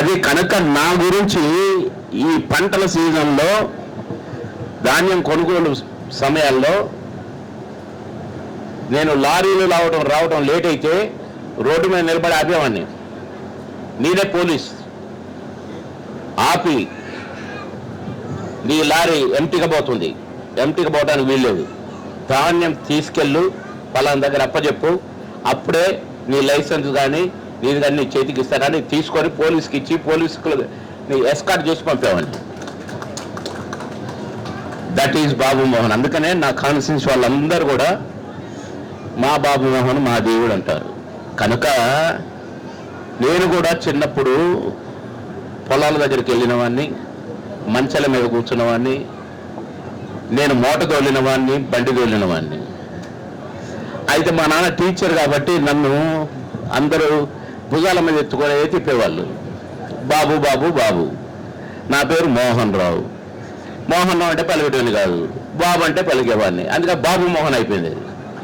అది కనుక నా గురించి ఈ పంటల సీజన్లో ధాన్యం కొనుగోలు సమయాల్లో నేను లారీలు రావడం రావడం లేట్ అయితే రోడ్డు మీద నిలబడి ఆపేవాడిని నేనే పోలీస్. ఆపి. నీ లారీ ఎంటిక పోతుంది. ఎంటిక పోవడానికి వీల్లేదు ధాన్యం తీసుకెళ్ళు పలానా దగ్గర అప్పచెప్పు. అప్పుడే నీ లైసెన్స్ కానీ నీది చేతికి ఇస్తానని తీసుకొని పోలీస్కి ఇచ్చి పోలీసులు ఎస్కాట్ చేసి పంపామండి దట్ ఈజ్ బాబు మోహన్ అందుకనే నా కాన్ఫిడెన్స్ వాళ్ళందరూ కూడా మా బాబు మోహన్ మా దేవుడు అంటారు. కనుక నేను కూడా చిన్నప్పుడు పొలాల దగ్గరికి వెళ్ళిన వాడిని మంచాల మీద కూర్చున్న వాడిని నేను మోట తోలిన వాడిని బండి తోలిన వాడిని అయితే మా నాన్న టీచర్ కాబట్టి నన్ను అందరూ భుజాల మీద ఎత్తుకొని తిప్పేవాళ్ళు బాబు బాబు బాబు. నా పేరు మోహన్ రావు మోహన్ రావు అంటే పలికేటోని కాదు. బాబు అంటే పలికేవాడిని అందుకే బాబు మోహన్ అయిపోయింది.